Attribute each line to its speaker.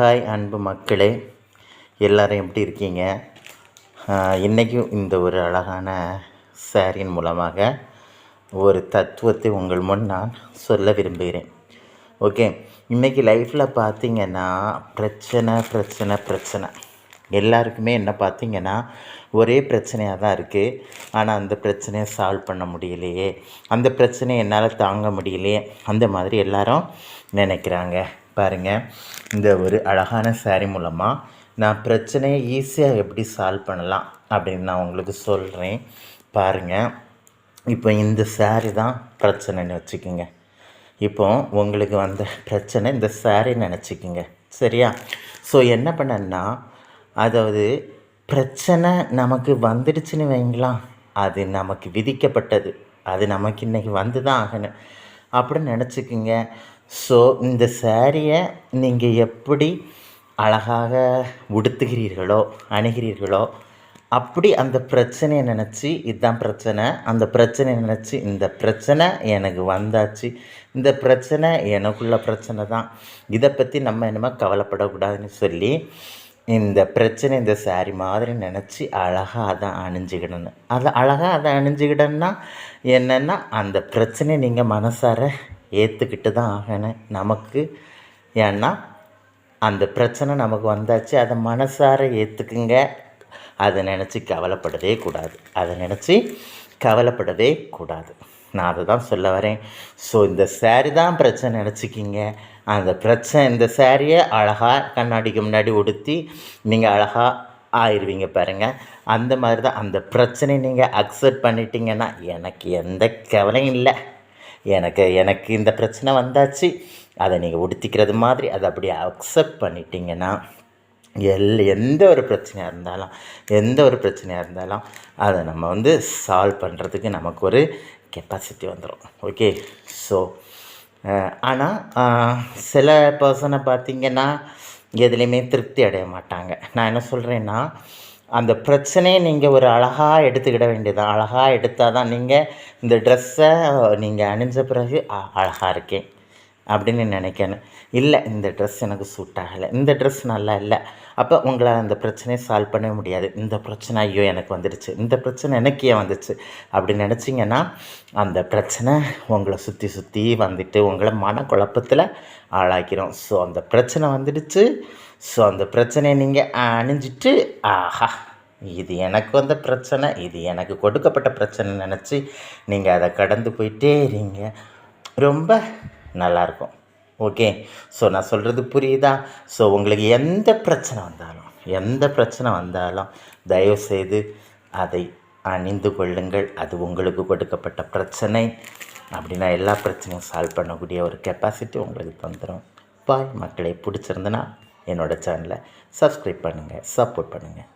Speaker 1: Hi அன்பு மக்களே எல்லோரும் எப்படி இருக்கீங்க? இன்றைக்கும் இந்த ஒரு அழகான சாரியின் மூலமாக ஒரு தத்துவத்தை உங்கள் முன் நான் சொல்ல விரும்புகிறேன். ஓகே இன்றைக்கி லைஃப்பில் பார்த்திங்கன்னா பிரச்சனை பிரச்சனை பிரச்சனை. எல்லாருக்குமே என்ன பார்த்தீங்கன்னா ஒரே பிரச்சனையாக தான் இருக்குது ஆனால் அந்த பிரச்சனையை சால்வ் பண்ண முடியலையே. அந்த பிரச்சனையை என்னால் தாங்க முடியலையே. அந்த மாதிரி எல்லோரும் நினைக்கிறாங்க. பாருங்கள் இந்த ஒரு அழகான சாரி மூலமாக நான் பிரச்சனையை ஈஸியாக எப்படி சால்வ் பண்ணலாம் அப்படின்னு நான் உங்களுக்கு சொல்கிறேன் பாருங்கள் இப்போ இந்த சாரி தான் பிரச்சனைன்னு வச்சுக்கோங்க. இப்போ உங்களுக்கு வந்த பிரச்சனை இந்த சாரி நினச்சிக்கோங்க. சரியா? ஸோ என்ன பண்ணேன்னா அதாவது பிரச்சனை நமக்கு வந்துடுச்சுன்னு வைங்களா அது நமக்கு விதிக்கப்பட்டது. அது நமக்கு இன்றைக்கி வந்து தான் ஆகணும். அப்படின்னு நினச்சிக்கோங்க. ஸோ இந்த ஸேரீயை நீங்கள் எப்படி அழகாக உடுத்துகிறீர்களோ அணுகிறீர்களோ அப்படி அந்த பிரச்சனையை நினச்சி இதுதான் பிரச்சனை அந்த பிரச்சனையை நினச்சி இந்த பிரச்சனை எனக்கு வந்தாச்சு இந்த பிரச்சனை எனக்குள்ள பிரச்சனை தான் இதை பற்றி நம்ம என்னமோ கவலைப்படக்கூடாதுன்னு சொல்லி இந்த பிரச்சனை இந்த சாரி மாதிரி நினச்சி அழகாக அதை அணிஞ்சிக்கிடணும். அதை அழகாக அதை அணிஞ்சிக்கிடணுன்னா என்னென்னா அந்த பிரச்சனையை நீங்கள் மனசார ஏற்றுக்கிட்டு தான் ஆகணும். நமக்கு ஏன்னா அந்த பிரச்சனை நமக்கு வந்தாச்சு. அதை மனசார ஏற்றுக்குங்க அதை நினச்சி கவலைப்படவே கூடாது. அதை நினச்சி கவலைப்படவே கூடாது. நான் அதை தான் சொல்ல வரேன். ஸோ இந்த சாரி தான் பிரச்சனை நினச்சிக்கிங்க. அந்த பிரச்சனை இந்த சாரியை அழகாக கண்ணாடிக்கு முன்னாடி உடுத்தி நீங்கள் அழகாக ஆயிடுவீங்க பாருங்கள் அந்த மாதிரி தான் அந்த பிரச்சனையை நீங்கள் அக்செப்ட் பண்ணிட்டீங்கன்னா எனக்கு எந்த கவலையும் இல்லை. எனக்கு எனக்கு இந்த பிரச்சனை வந்தாச்சு. அதை நீங்கள் உடுத்திக்கிறது மாதிரி அதை அப்படியே அக்செப்ட் பண்ணிட்டீங்கன்னா எல் எந்த ஒரு பிரச்சனையாக இருந்தாலும் எந்த ஒரு பிரச்சனையாக இருந்தாலும் அதை நம்ம வந்து சால்வ் பண்ணுறதுக்கு நமக்கு ஒரு கெப்பாசிட்டி வந்துடும் ஓகே ஸோ ஆனால் சில பர்சனை பார்த்திங்கன்னா எதுலேயுமே திருப்தி அடைய மாட்டாங்க. நான் என்ன சொல்கிறேன்னா அந்த பிரச்சனையை நீங்கள் ஒரு அழகாக எடுத்துக்கிட வேண்டியதான் அழகாக எடுத்தால் தான் நீங்கள் இந்த ட்ரெஸ்ஸை நீங்கள் அணிஞ்ச பிறகு அழகாக இருக்கேன் அப்படின்னு நினைக்கணும். இல்லை இந்த ட்ரெஸ் எனக்கு சூட் ஆகலை. இந்த ட்ரெஸ் நல்லா இல்லை. அப்போ உங்களை அந்த பிரச்சனையை சால்வ் பண்ண முடியாது. இந்த பிரச்சனை ஐயோ எனக்கு வந்துடுச்சு. இந்த பிரச்சனை எனக்கு ஏன் வந்துச்சு? அப்படி நினச்சிங்கன்னா அந்த பிரச்சனை உங்களை சுற்றி சுற்றி வந்துட்டு உங்களை மனக்குழப்பத்தில் ஆளாக்கிறோம் ஸோ அந்த பிரச்சனை வந்துடுச்சு. ஸோ அந்த பிரச்சனையை நீங்கள் அணிஞ்சிட்டு ஆஹா இது எனக்கு வந்த பிரச்சனை இது எனக்கு கொடுக்கப்பட்ட பிரச்சனை நினச்சி நீங்கள் அதை கடந்து போயிட்டே இருங்க. ரொம்ப நல்லாயிருக்கும் ஓகே ஸோ நான் சொல்கிறது புரியுதா? ஸோ உங்களுக்கு எந்த பிரச்சனை வந்தாலும் எந்த பிரச்சனை வந்தாலும் தயவுசெய்து அதை அணிந்து கொள்ளுங்கள். அது உங்களுக்கு கொடுக்கப்பட்ட பிரச்சனை. அப்படின்னா எல்லா பிரச்சனையும் சால்வ் பண்ணக்கூடிய ஒரு கெப்பாசிட்டி உங்களுக்கு தந்துடும் பாய் மக்களை பிடிச்சிருந்தனா என்னோடய சேனலை சப்ஸ்கிரைப் பண்ணுங்கள் சப்போர்ட் பண்ணுங்கள்